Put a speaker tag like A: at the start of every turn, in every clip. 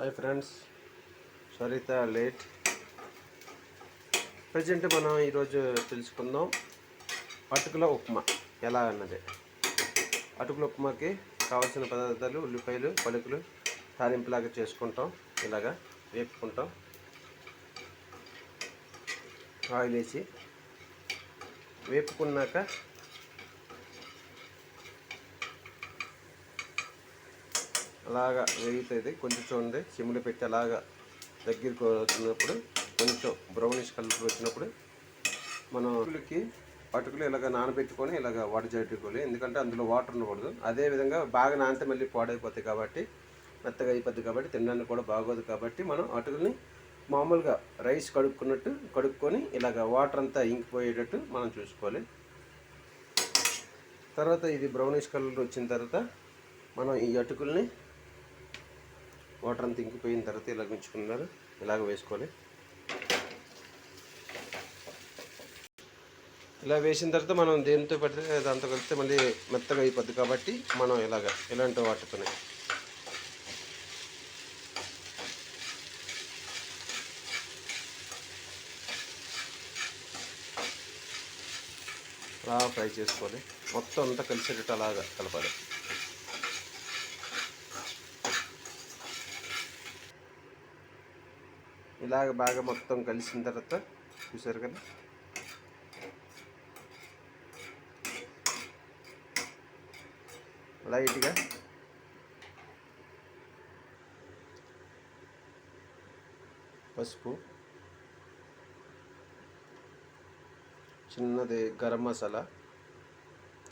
A: Hi friends Saritha late present మనం ఈరోజు తెలుసుకుందాం అటుకుల ఉప్మా. ఎలా అన్నది? అటుకుల ఉప్మాకి కావాల్సిన పదార్థాలు ఉల్లిపాయలు పలుకులు తాలింపులాగా చేసుకుంటాం. ఇలాగా వేపుకుంటాం. ఆయిల్ వేసి వేపుకున్నాక అలాగా వేగుతుంది కొంచెం చూడండి. సిమ్లో పెట్టి అలాగా దగ్గరికి వచ్చినప్పుడు కొంచెం బ్రౌనిష్ కలర్ వచ్చినప్పుడు మనం అటుకులకి అటుకులు ఇలాగ నానబెట్టుకొని ఇలాగ వడజట్టుకోవాలి ఎందుకంటే అందులో వాటర్ ఉండకూడదు. అదే విధంగా బాగా నానితే మళ్ళీ పాడైపోతాయి కాబట్టి మెత్తగా అయిపోద్ది కాబట్టి తినడానికి కూడా బాగోదు కాబట్టి మనం అటుకుల్ని మామూలుగా రైస్ కడుక్కున్నట్టు కడుక్కొని ఇలాగ వాటర్ అంతా ఇంకిపోయేటట్టు మనం చూసుకోవాలి. తర్వాత ఇది బ్రౌనిష్ కలర్ వచ్చిన తర్వాత మనం ఈ అటుకుల్ని వాటర్ అంతా ఇంకిపోయిన తర్వాత ఇలా ఉంచుకున్నారు. ఇలాగ వేసుకోవాలి. ఇలా వేసిన తర్వాత మనం దేంతో పెడితే దాంతో కలిపితే మళ్ళీ మెత్తగా అయిపోద్ది కాబట్టి మనం ఇలాగ ఇలాంటి వాటితోనే. అలా ఫ్రై చేసుకోవాలి. మొత్తం అంతా కలిసేటట్టు అలాగా కలపాలి. ఇలాగ బాగా మొత్తం కలిసిన తర్వాత చూసారు కదా? లైట్గా. పసుపు. చిన్నది గరం మసాలా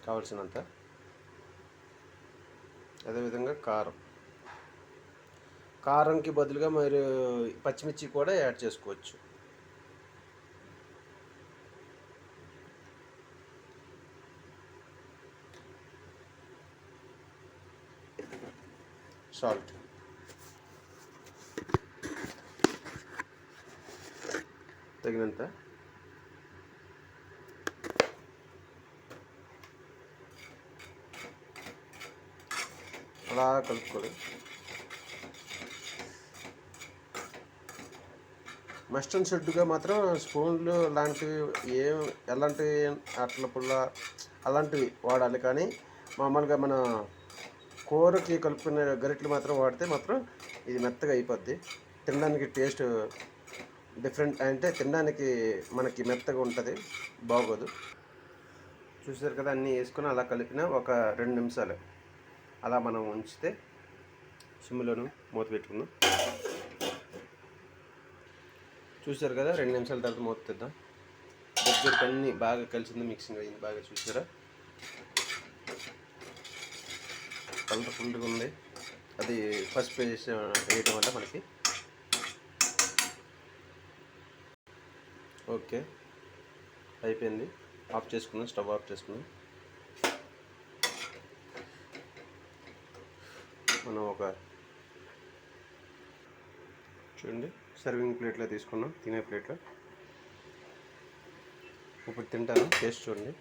A: కావాల్సినంత. అదేవిధంగా కారం. కారంకి బదులుగా మీరు పచ్చిమిర్చి కూడా యాడ్ చేసుకోవచ్చు. సాల్ట్. తగినంత. అలా కలుపుకోవాలి. వెస్ట్రన్ షెడ్గా మాత్రం స్పూన్లు లాంటివి ఏం ఎలాంటివి అట్ల పుల్ల అలాంటివి వాడాలి. కానీ మామూలుగా మన కూరకి కలుపుకునే గరిట్లు మాత్రం వాడితే మాత్రం ఇది మెత్తగా అయిపోద్ది. తినడానికి టేస్ట్ డిఫరెంట్ అంటే తినడానికి మనకి మెత్తగా ఉంటుంది బాగోదు. చూసారు కదా అన్నీ వేసుకుని అలా కలిపిన ఒక రెండు నిమిషాలు అలా మనం ఉంచితే సిమ్లోను మూత పెట్టుకుందాం. చూసారు కదా? రెండు నిమిషాల తర్వాత మూత తెద్దాం. దగ్గరికి అన్నీ బాగా కలిసింది మిక్సింగ్ అయింది బాగా చూసారా కలర్ఫుల్గా ఉంది. అది ఫస్ట్ పే వేయడం వల్ల మనకి. ఓకే. అయిపోయింది. ఆఫ్ చేసుకున్నాం స్టవ్ ఆఫ్ చేసుకున్నాం. మనం ఒక చూడండి. సర్వింగ్ ప్లేట్లో తీసుకున్నాం. తినే ప్లేట్లో ఇప్పుడు తింటాను. టేస్ట్ చూడండి.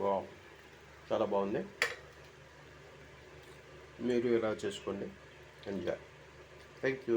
A: వా చాలా బాగుంది. మీరు ఇలా చేసుకోండి. Enjoy thank you